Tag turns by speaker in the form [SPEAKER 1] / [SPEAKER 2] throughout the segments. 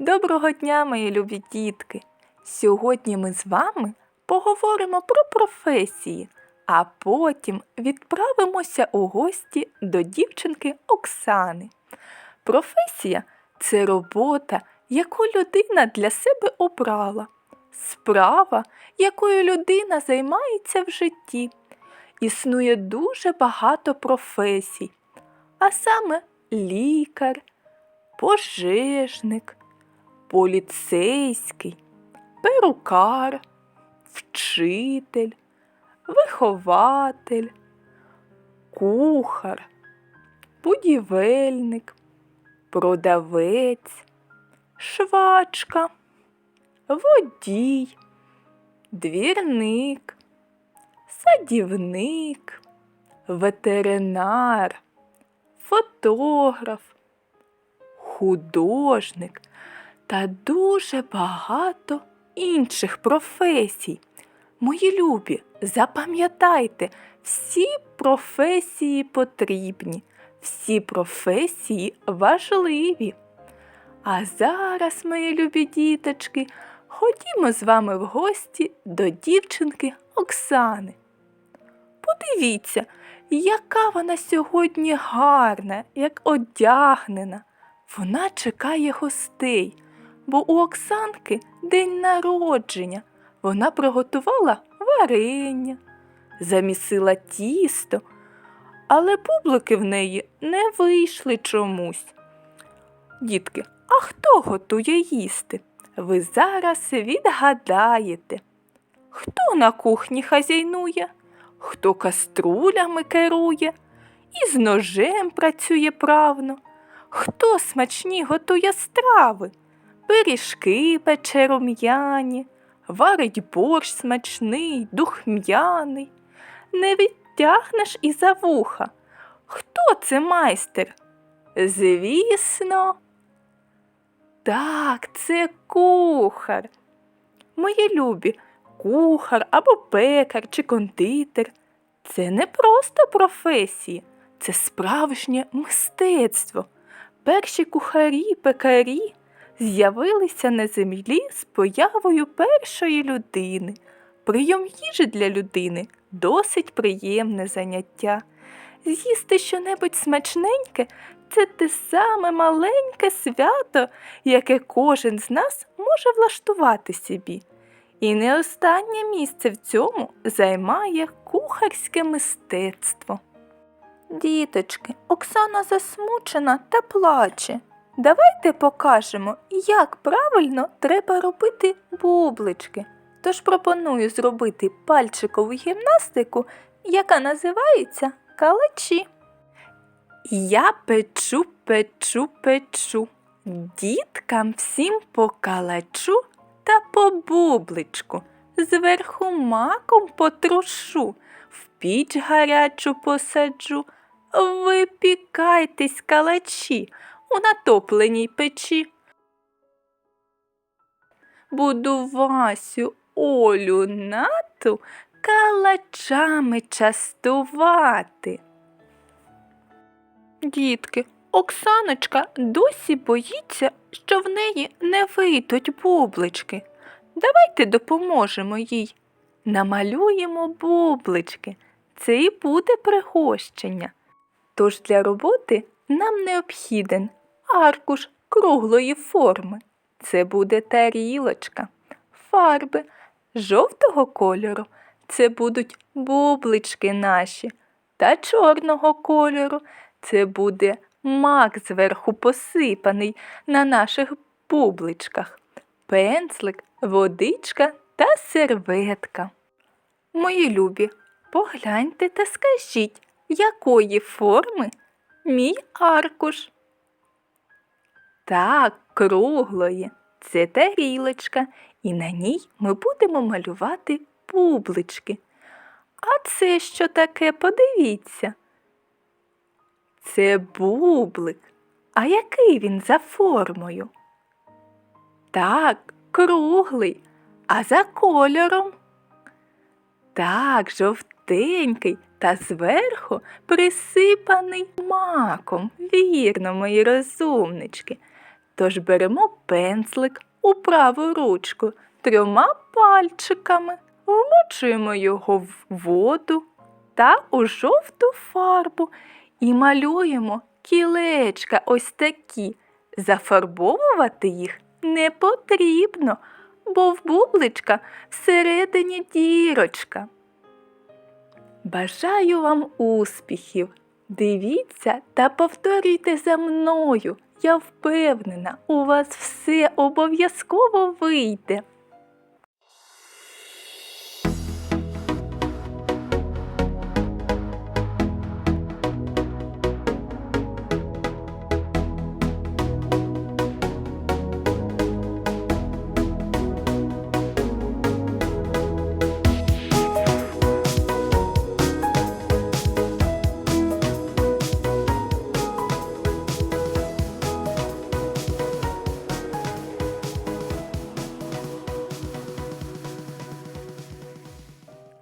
[SPEAKER 1] Доброго дня, мої любі дітки! Сьогодні ми з вами поговоримо про професії, а потім відправимося у гості до дівчинки Оксани. Професія це робота, яку людина для себе обрала, справа, якою людина займається в житті. Існує дуже багато професій, а саме лікар, пожежник, поліцейський, перукар, вчитель, вихователь, кухар, будівельник, продавець, швачка, водій, двірник, садівник, ветеринар, фотограф, художник та дуже багато інших професій. Мої любі, запам'ятайте, всі професії потрібні, всі професії важливі. А зараз, мої любі діточки, ходімо з вами в гості до дівчинки Оксани. Подивіться, яка вона сьогодні гарна, як одягнена. Вона чекає гостей, бо у Оксанки день народження. Вона приготувала варення, замісила тісто, але бублики в неї не вийшли чомусь. Дітки, а хто готує їсти? Ви зараз відгадаєте. Хто на кухні хазяйнує, хто каструлями керує і з ножем працює правно, хто смачні готує страви, пиріжки пече рум'яні, варить борщ смачний, духм'яний. Не відтягнеш і за вуха. Хто це майстер? Звісно. Так, це кухар. Мої любі, кухар або пекар чи кондитер це не просто професії, це справжнє мистецтво. Перші кухарі, пекарі з'явилися на землі з появою першої людини. Прийом їжі для людини досить приємне заняття. З'їсти щонебудь смачненьке це те саме маленьке свято, яке кожен з нас може влаштувати собі. І не останнє місце в цьому займає кухарське мистецтво. Діточки, Оксана засмучена та плаче. Давайте покажемо, як правильно треба робити бублички. Тож пропоную зробити пальчикову гімнастику, яка називається калачі. Я печу, печу, печу, діткам всім по калачу та по бубличку, зверху маком потрушу, в піч гарячу посаджу. Випікайтесь калачі у натопленій печі. Буду Васю, Олю, нату калачами частувати. Дітки, Оксаночка досі боїться, що в неї не вийдуть бублички. Давайте допоможемо їй. Намалюємо бублички. Це і буде пригощення. Тож для роботи нам необхіден аркуш круглої форми. Це буде тарілочка, фарби жовтого кольору. Це будуть бублички наші, та чорного кольору. Це буде мак зверху посипаний на наших бубличках, пензлик, водичка та серветка. Мої любі, погляньте та скажіть, якої форми мій аркуш? Так, круглої. Це тарілочка, і на ній ми будемо малювати бублички. А це що таке? Подивіться. Це бублик. А який він за формою? Так, круглий, а за кольором? Так, жовтенький та зверху присипаний маком. Вірно, мої розумнички. Тож беремо пензлик у праву ручку трьома пальчиками, вмочуємо його в воду та у жовту фарбу і малюємо кілечка ось такі. Зафарбовувати їх не потрібно, бо в бубличка всередині дірочка. Бажаю вам успіхів! Дивіться та повторюйте за мною. Я впевнена, у вас все обов'язково вийде.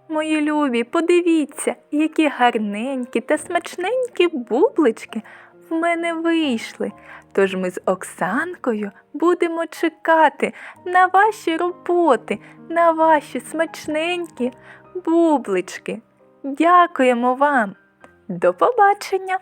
[SPEAKER 1] Мої любі, подивіться, які гарненькі та смачненькі бублички в мене вийшли. Тож ми з Оксанкою будемо чекати на ваші роботи, на ваші смачненькі бублички. Дякуємо вам. До побачення!